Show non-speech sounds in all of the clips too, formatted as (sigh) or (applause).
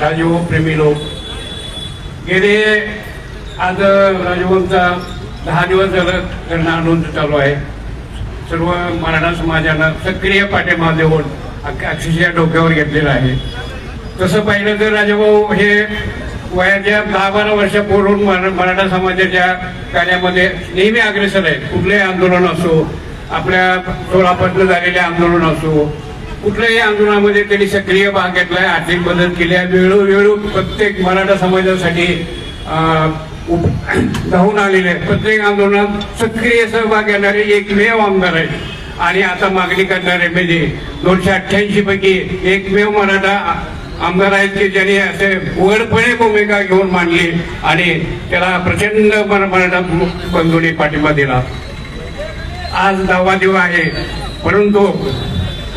राजभाऊ प्रेमी लोक गेले आज राजभवनचा दहा दिवस झालं त्यांना आनंद चालू आहे. सर्व मराठा समाजानं सक्रिय पाठिंबा देऊन अक्षरशः डोक्यावर घेतलेला आहे. तसं पाहिलं तर राजाभाऊ हे वयाच्या दहा बारा वर्षापूर्वी मरा- मराठा समाजाच्या कार्यामध्ये नेहमी अग्रेसर आहेत. कुठलंही आंदोलन असो आपल्या सोलापूरनं झालेले आंदोलन असो कुठल्याही आंदोलनामध्ये त्यांनी सक्रिय भाग घेतलाय आर्थिक मदत केली आहे. वेळोवेळी प्रत्येक मराठा समाजासाठी (clears throat) धावून आलेले प्रत्येक आंदोलनात सक्रिय सहभाग घेणारे एकमेव आमदार आहेत. आणि आता मागणी करणारे म्हणजे दोनशे अठ्ठ्याऐंशी पैकी एकमेव मराठा आमदार आहेत की ज्यांनी असे उघडपणे भूमिका घेऊन मांडली आणि त्याला प्रचंड मराठा बंधूंनी पाठिंबा दिला. आज दावा दिवा आहे. परंतु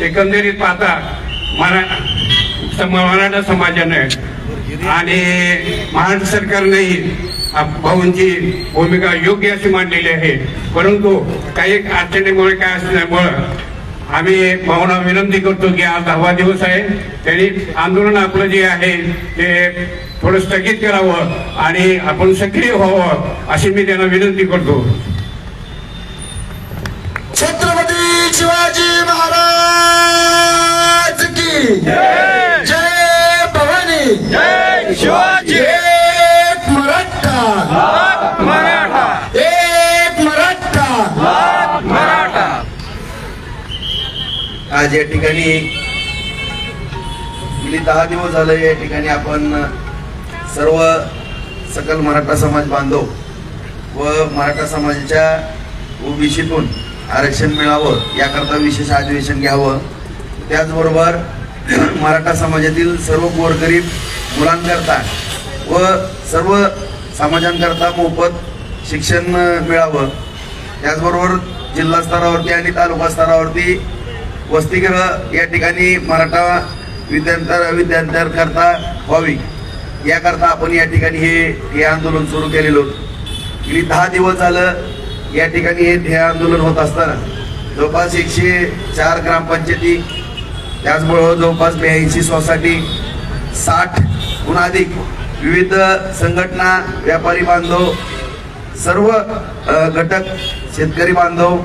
एकंदरीत पाहता मरा सम- मराठा समाजाने आणि महाराष्ट्र सरकारनेही भाऊंची भूमिका योग्य अशी मांडलेली आहे. परंतु काही अडचणीमुळे काय असल्यामुळं आम्ही भावना विनंती करतो की आज दहावा दिवस आहे. त्यांनी आंदोलन आपलं जे आहे ते थोडं स्थगित करावं आणि आपण सक्रिय व्हावं अशी मी त्यांना विनंती करतो. जय भवानी। जय शिवाजी। एक मराठा। मराठा। एक मराठा। मराठा। आज या ठिकाणी गेली दहा दिवस झाले या ठिकाणी आपण सर्व सकल मराठा समाज बांधव व मराठा समाजाच्या ओबीसीतून आरक्षण मिळावं याकरता विशेष अधिवेशन घ्यावं. त्याचबरोबर मराठा समाजातील सर्व गोरगरीब मुलांकरता व सर्व समाजांकरता मोफत शिक्षण मिळावं. त्याचबरोबर जिल्हा स्तरावरती आणि तालुका स्तरावरती वसतिगृह या ठिकाणी मराठा विद्यार्थ्या विद्यार्थ्यांकरता व्हावी. याकरता आपण या ठिकाणी हे हे आंदोलन सुरू केलेलं होतं. गेली दहा दिवस झालं या ठिकाणी हे हे आंदोलन होत असताना जवळपास एकशे चार ग्रामपंचायती त्याचबरोबर जवळपास ब्याऐंशी सोसायटी साठ अधिक विविध संघटना व्यापारी बांधव सर्व घटक शेतकरी बांधव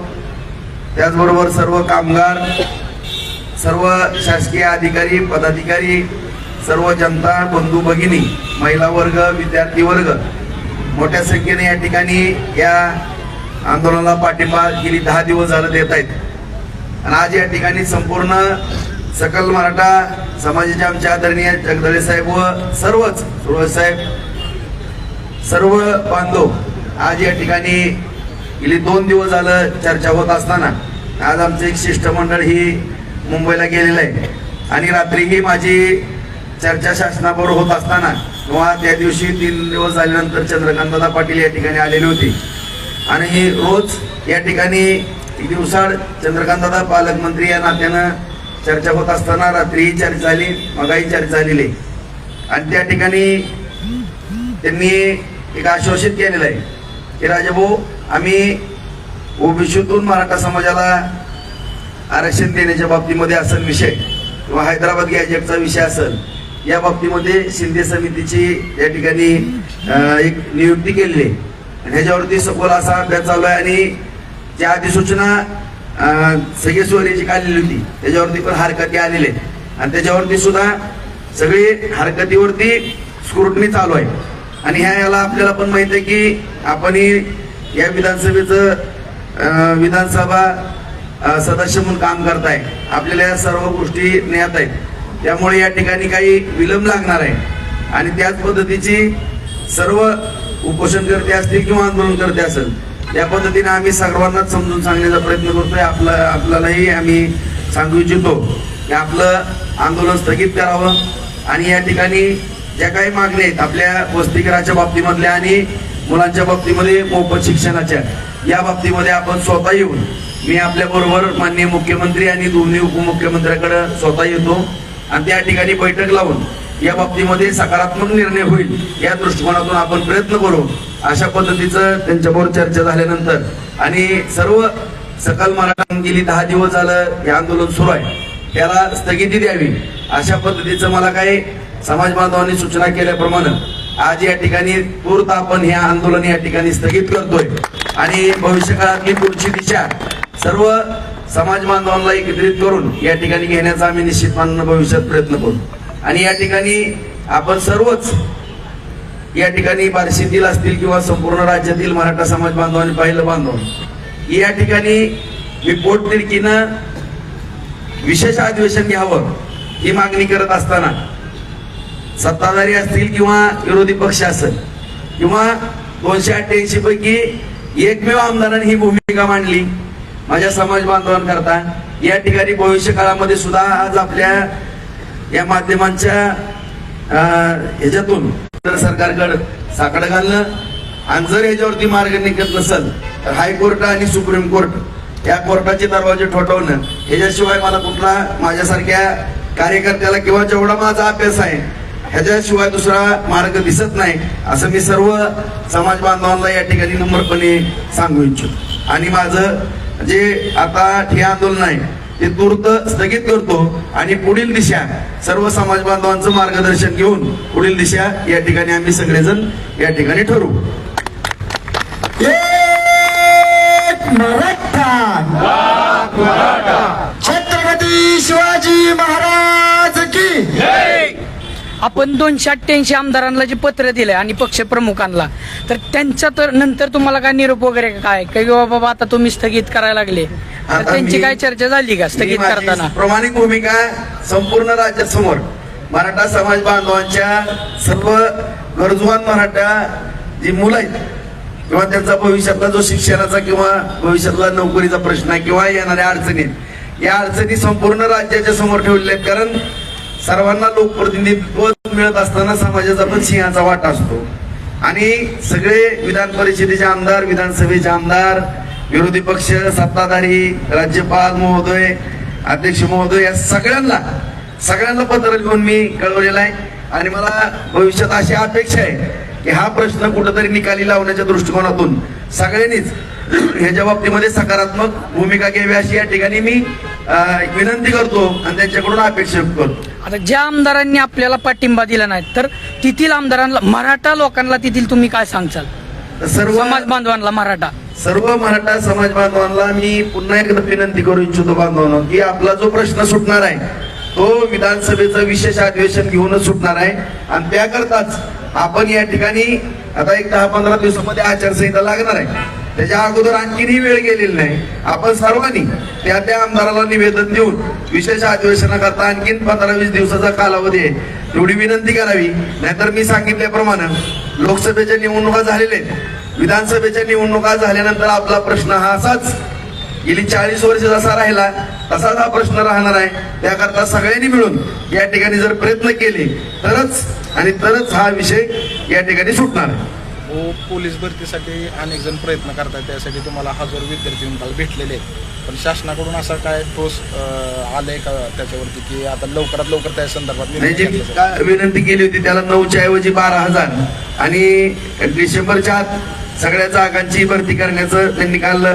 त्याचबरोबर सर्व कामगार सर्व शासकीय अधिकारी पदाधिकारी सर्व जनता बंधू भगिनी महिला वर्ग विद्यार्थी वर्ग मोठ्या संख्येने या ठिकाणी या आंदोलनाला पाठिंबा गेली दहा दिवस झालं देत आहेत. आणि आज या ठिकाणी संपूर्ण सकल मराठा समाजाचे आमचे आदरणीय जगदळे साहेब व सर्वच सुरज साहेब सर्व बांधव आज या ठिकाणी गेली दोन दिवस झालं चर्चा होत असताना. आज आमचं एक शिष्टमंडळ ही मुंबईला गेलेलं आहे. आणि रात्रीही माझी चर्चा शासनाबरोबर होत असताना किंवा त्या दिवशी तीन दिवस झाल्यानंतर चंद्रकांतदा पाटील या ठिकाणी आलेले होते. आणि रोज या ठिकाणी दिवसाड चंद्रकांतदा पालकमंत्री या नात्यानं चर्चा होत असताना रात्रीही चर्चा झाली मगाही चर्चा झालेली आहे. आणि त्या ठिकाणी त्यांनी एक आश्वासित केलेलं आहे की राजाभाऊ आम्ही ओबीसीतून मराठा समाजाला आरक्षण देण्याच्या बाबतीमध्ये असेल विषय किंवा हैदराबाद गॅजेटचा विषय असेल या बाबतीमध्ये शिंदे समितीची या ठिकाणी एक नियुक्ती केलेली आहे आणि ह्याच्यावरती सखोल असा अभ्यास चालू आहे आणि ज्या अधिसूचना सगळी सगळेश्वरीची काढलेली होती. त्याच्यावरती पण हरकती आलेले आणि त्याच्यावरती सुद्धा सगळी हरकतीवरती स्क्रुटनी चालू आहे. आणि ह्या याला आपल्याला पण माहीत आहे की आपण या विधानसभेचं विधानसभा सदस्य म्हणून काम करताय. आपल्याला या सर्व गोष्टी ज्ञात आहेत. त्यामुळे या ठिकाणी काही विलंब लागणार आहे. आणि त्याच पद्धतीची सर्व उपोषणकर्ते असतील किंवा आंदोलनकर्ते असेल या पद्धतीने आम्ही सर्वांनाच समजून सांगण्याचा प्रयत्न करतोय. आपला आपल्यालाही आम्ही सांगू इच्छितो की आपलं आंदोलन स्थगित करावं आणि या ठिकाणी ज्या काही मागण्या आहेत आपल्या वस्तीकराच्या बाबतीमधल्या आणि मुलांच्या बाबतीमध्ये मोफत शिक्षणाच्या या बाबतीमध्ये आपण स्वतः येऊन मी आपल्या बरोबर माननीय मुख्यमंत्री आणि दोन्ही उपमुख्यमंत्र्याकडे स्वतः येतो आणि त्या ठिकाणी बैठक लावून या बाबतीमध्ये सकारात्मक निर्णय होईल या दृष्टिकोनातून आपण प्रयत्न करू. अशा पद्धतीचं त्यांच्याबरोबर चर्चा झाल्यानंतर आणि सर्व सकल मराठा गेली दहा दिवस झालं हे आंदोलन सुरू आहे. त्याला स्थगिती द्यावी. अशा पद्धतीचं मला काही समाज बांधवांनी सूचना केल्याप्रमाणे आज या ठिकाणी तूर्त आपण हे आंदोलन या ठिकाणी स्थगित करतोय. आणि भविष्य काळातली पुढची दिशा सर्व समाज बांधवांना एकत्रित करून या ठिकाणी घेण्याचा आम्ही निश्चितपणे भविष्यात प्रयत्न करू. आणि या ठिकाणी आपण सर्वच या ठिकाणी बार्शीतील असतील किंवा संपूर्ण राज्यातील मराठा समाज बांधवांनी पाहिलं बांधव या ठिकाणी मी पोटतिडकीनं विशेष अधिवेशन घ्यावं ही मागणी करत असताना सत्ताधारी असतील किंवा विरोधी पक्ष असेल किंवा दोनशे अठ्ठ्याऐंशी पैकी एकमेव आमदारांनी ही भूमिका मांडली माझ्या समाज बांधवांकरता या ठिकाणी भविष्य काळामध्ये सुद्धा आज आपल्या या माध्यमांच्या ह्याच्यातून केंद्र सरकारकडे साकडं घालणं. आणि जर ह्याच्यावरती मार्ग निघत नसेल तर हायकोर्ट आणि सुप्रीम कोर्ट या कोर्टाचे दरवाजे ठोठवणं. ह्याच्याशिवाय मला कुठला माझ्यासारख्या कार्यकर्त्याला किंवा जेवढा माझा अभ्यास आहे ह्याच्याशिवाय दुसरा मार्ग दिसत नाही असं मी सर्व समाज बांधवांना या ठिकाणी नम्रपणे सांगू इच्छितो. आणि माझं जे आता हे आंदोलन आहे ते तूर्त स्थगित करतो आणि पुढील दिशा सर्व समाज बांधवांचं मार्गदर्शन घेऊन पुढील दिशा या ठिकाणी आम्ही सगळेजण या ठिकाणी ठरवू छत्रपती शिवाजी महाराज की? आपण दोनशे अठ्ठ्याऐंशी आमदारांना जे पत्र दिलंय आणि पक्ष प्रमुखांना तर त्यांच्या तर नंतर तुम्हाला काय निरोप वगैरे काय? काही बाबा आता तुम्ही स्थगित करायला लागले. तर आता त्यांची मी- काय चर्चा झाली का मी स्थगित माझी करताना? प्रामाणिक भूमिका संपूर्ण राज्यासमोर मराठा समाज बांधवांच्या सर्व गरजवान मराठा जी मुलं आहेत किंवा त्यांचा भविष्यातला जो शिक्षणाचा किंवा भविष्यातला नोकरीचा प्रश्न आहे किंवा येणाऱ्या अडचणी या अडचणी संपूर्ण राज्याच्या समोर ठेवलेल्या आहेत. कारण सर्वांना लोकप्रतिनिधित्व मिळत असताना समाजाचा पण सिंहाचा वाटा असतो. आणि सगळे विधान परिषदेचे आमदार विधानसभेचे आमदार विरोधी पक्ष सत्ताधारी राज्यपाल महोदय अध्यक्ष महोदय या सगळ्यांना सगळ्यांना पत्र लिहून मी कळवलेलं आहे. आणि मला भविष्यात अशी अपेक्षा आहे की हा प्रश्न कुठंतरी निकाली लावण्याच्या दृष्टिकोनातून सगळ्यांनीच ह्याच्या बाबतीमध्ये सकारात्मक भूमिका घ्यावी अशी या ठिकाणी मी विनंती करतो आणि त्यांच्याकडून अपेक्षा करतो. आता ज्या आमदारांनी आपल्याला पाठिंबा दिला नाही तर तिथील आमदारांना मराठा लोकांना तिथील तुम्ही काय सांगचाल? सर्व समाज बांधवांना मराठा. सर्व मराठा समाज बांधवांना मी पुन्हा एकदा विनंती करू इच्छितो बांधवांना की आपला जो प्रश्न सुटणार आहे तो विधानसभेचं विशेष अधिवेशन घेऊनच सुटणार आहे. आणि त्याकरताच आपण या ठिकाणी आता एक दहा पंधरा दिवसामध्ये आचारसंहिता लागणार आहे. त्याच्या अगोदर आणखीनही वेळ गेलेली नाही. आपण सर्वांनी त्या त्या आमदाराला निवेदन देऊन विशेष अधिवेशनाकरता आणखीन पंधरा वीस दिवसाचा कालावधी आहे. एवढी विनंती करावी. नाहीतर मी सांगितल्याप्रमाणे लोकसभेच्या निवडणुका झालेल्या आहेत. विधानसभेच्या निवडणुका झाल्यानंतर आपला प्रश्न हा असाच गेली चाळीस वर्ष जसा राहिला तसाच हा प्रश्न राहणार आहे. त्याकरता सगळ्यांनी मिळून या ठिकाणी जर प्रयत्न केले तरच आणि तरच हा विषय या ठिकाणी सुटणार. आहे व पोलीस भरतीसाठी अनेक जण प्रयत्न करतात त्यासाठी तुम्हाला हजारो विद्यार्थी निकाल भेटलेले आहेत. पण शासनाकडून असा काय ठोस आलंय का त्याच्यावरती की आता लवकरात लवकर त्या संदर्भात निर्णय नाही जी घेतला जाईल? का- विनंती केली होती त्याला नऊच्या ऐवजी बारा हजार आणि डिसेंबरच्या आत सगळ्या जागांची भरती करण्याचं त्यांनी काल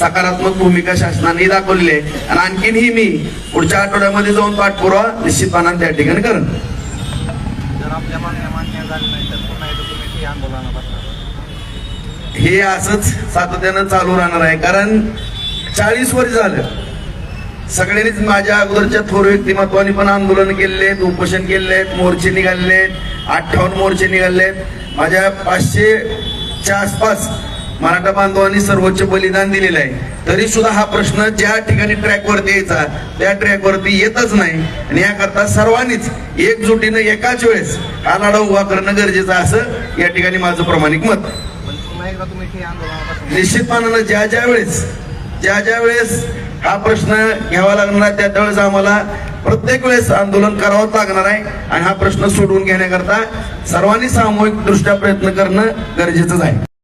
सकारात्मक भूमिका शासनाने दाखवलेली आहे. आणि आणखीनही मी पुढच्या आठवड्यामध्ये जाऊन पाठपुरावा निश्चितपणाने त्या ठिकाणी करेन. हे असंच सातत्यानं चालू राहणार आहे. कारण चाळीस वर्ष झालं. सगळ्यांनीच माझ्या अगोदरच्या थोर व्यक्तिमत्वाने पण आंदोलन केलेले आहेत उपोषण केलेले आहेत मोर्चे निघाले आहेत अठ्ठावन्न मोर्चे निघाले आहेत माझ्या पाचशेच्या आसपास मराठा बांधवांनी सर्वोच्च बलिदान दिलेलं आहे. तरी सुद्धा हा प्रश्न ज्या ठिकाणी ट्रॅकवरती यायचा त्या ट्रॅकवरती येतच नाही. आणि याकरता सर्वांनीच एकजुटीनं एकाच वेळेस हा लढा उभा करणं गरजेचं असं या ठिकाणी माझं प्रामाणिक मत. निश्चितपणानं ज्या ज्या वेळेस ज्या ज्या वेळेस हा प्रश्न घ्यावा लागणार आहे त्या त्यावेळेस आम्हाला प्रत्येक वेळेस आंदोलन करावंच लागणार आहे. आणि हा प्रश्न सोडवून घेण्याकरता सर्वांनी सामूहिक दृष्ट्या प्रयत्न करणं गरजेचंच आहे.